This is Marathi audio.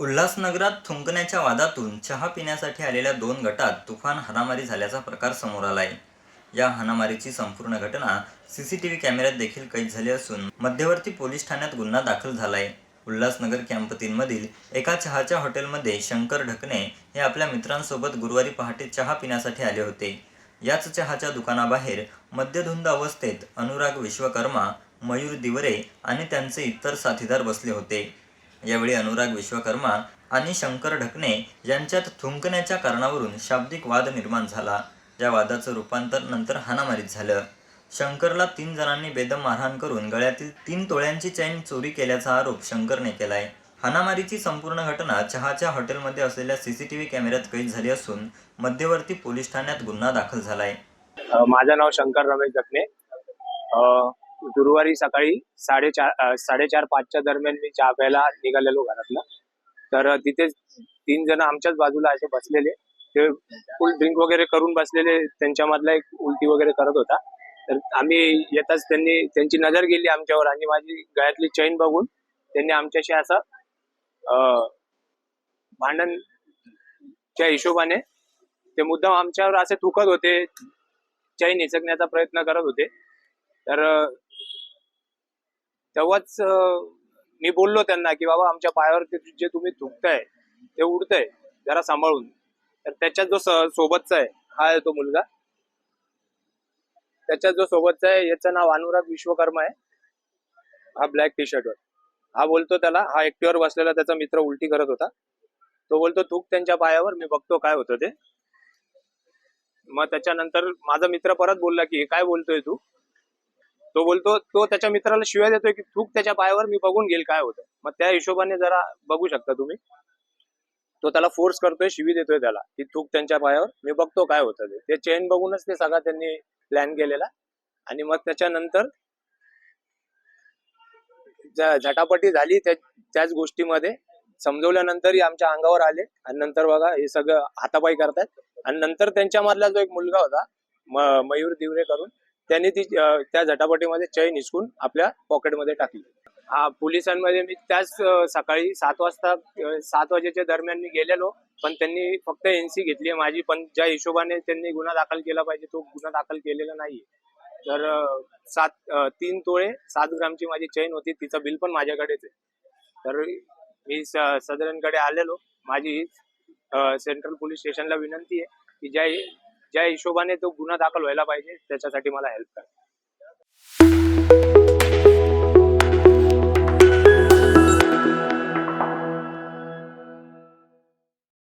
उल्हासनगरात थुंकण्याच्या वादातून चहा पिण्यासाठी आलेल्या दोन गटात तुफान हाणामारी झाल्याचा प्रकार समोर आलाय. या हाणामारीची संपूर्ण घटना सी सी टी व्ही कॅमेऱ्यात देखील कैद झाली असून मध्यवर्ती पोलीस ठाण्यात गुन्हा दाखल झालाय. उल्हासनगर कॅम्पतींमधील एका चहाच्या हॉटेलमध्ये शंकर ढकणे हे आपल्या मित्रांसोबत गुरुवारी पहाटे चहा पिण्यासाठी आले होते. याच चहाच्या दुकानाबाहेर मद्यधुंद अवस्थेत अनुराग विश्वकर्मा मयूर दिवरे आणि त्यांचे इतर साथीदार बसले होते. यावेळी अनुराग विश्वकर्मा आणि शंकर ढकणे यांच्यात थुंकण्याच्या कारणावरून शाब्दिक वाद निर्माण झाला. या वादाचं रूपांतर नंतर हाणामारीत झालं. शंकरला तीन जणांनी बेदम मारहाण करून गळ्यातील तीन तोळ्यांची चैन चोरी केल्याचा आरोप शंकरने केलाय. हानामारीची संपूर्ण घटना चहाच्या हॉटेलमध्ये असलेल्या सीसीटीव्ही कॅमेऱ्यात कैद झाली असून मध्यवर्ती पोलीस ठाण्यात गुन्हा दाखल झालाय. माझं नाव शंकर रमेश जखणे गुरुवारी सकाळी साडेचार साडेचार पाचच्या दरम्यान मी चहा प्यायला निघालेलो घरातला तर तिथे तीन जण आमच्याच बाजूला असे बसलेले. ते फुल ड्रिंक वगैरे करून बसलेले. त्यांच्यामधला एक उलटी वगैरे करत होता. तर आम्ही येताच त्यांनी त्यांची नजर गेली आमच्यावर आणि माझी गळ्यातली चैन बघून त्यांनी आमच्याशी असं भांडण भांडणच्या हिशोबाने ते मुद्दाम आमच्यावर असे थुकत होते. चैन हिसकण्याचा प्रयत्न करत होते. तर तेव्हाच मी बोललो त्यांना की बाबा आमच्या पायावर जे तुम्ही थुकताय ते उडतंय जरा सांभाळून. तर त्याच्यात जो सोबतचा आहे हा आहे तो मुलगा. त्याच्यात जो सोबतचा आहे याचं नाव अनुराग विश्वकर्मा आहे. हा ब्लॅक टी शर्टवर हा बोलतो त्याला हा एकटीवर बसलेला त्याचा मित्र उलटी करत होता. तो बोलतो थूक त्यांच्या पायावर मी बघतो काय होतं ते. मग त्याच्यानंतर माझा मित्र परत बोलला की काय बोलतोय तू? तो बोलतो तो त्याच्या मित्राला शिव्या देतोय की थूक त्याच्या पायावर मी बघून घेईल काय होतं मग त्या हिशोबाने जरा बघू शकता तुम्ही. तो त्याला फोर्स करतोय शिवी देतोय त्याला की थूक त्यांच्या पायावर मी बघतो काय होतं ते. ते चेन बघूनच ते सगळा त्यांनी प्लॅन केलेला. आणि मग त्याच्यानंतर झटापटी झाली त्या त्याच गोष्टीमध्ये समजवल्यानंतरही आमच्या अंगावर आले. आणि नंतर बघा हे सगळं हातापाई करतात आणि नंतर त्यांच्यामधला जो एक मुलगा होता म- मयूर दिवरे करून त्यांनी ती त्या झटापटीमध्ये चैन हिसकून आपल्या पॉकेटमध्ये टाकली. हा पोलिसांमध्ये मी त्याच सकाळी सात वाजता सात वाजेच्या दरम्यान मी गेलेलो पण त्यांनी फक्त एनसी घेतली माझी पण ज्या हिशोबाने त्यांनी गुन्हा दाखल केला पाहिजे तो गुन्हा दाखल केलेला नाही तर सात तीन तोळे सात ग्रामची माझी चैन होती तिचं बिल पण माझ्याकडेच आहे. तर मी स- सदरांकडे आलेलो. माझी सेंट्रल पोलीस स्टेशनला विनंती आहे की ज्या ज्या हिशोबाने तो गुन्हा दाखल व्हायला पाहिजे त्याच्यासाठी मला हेल्प करा.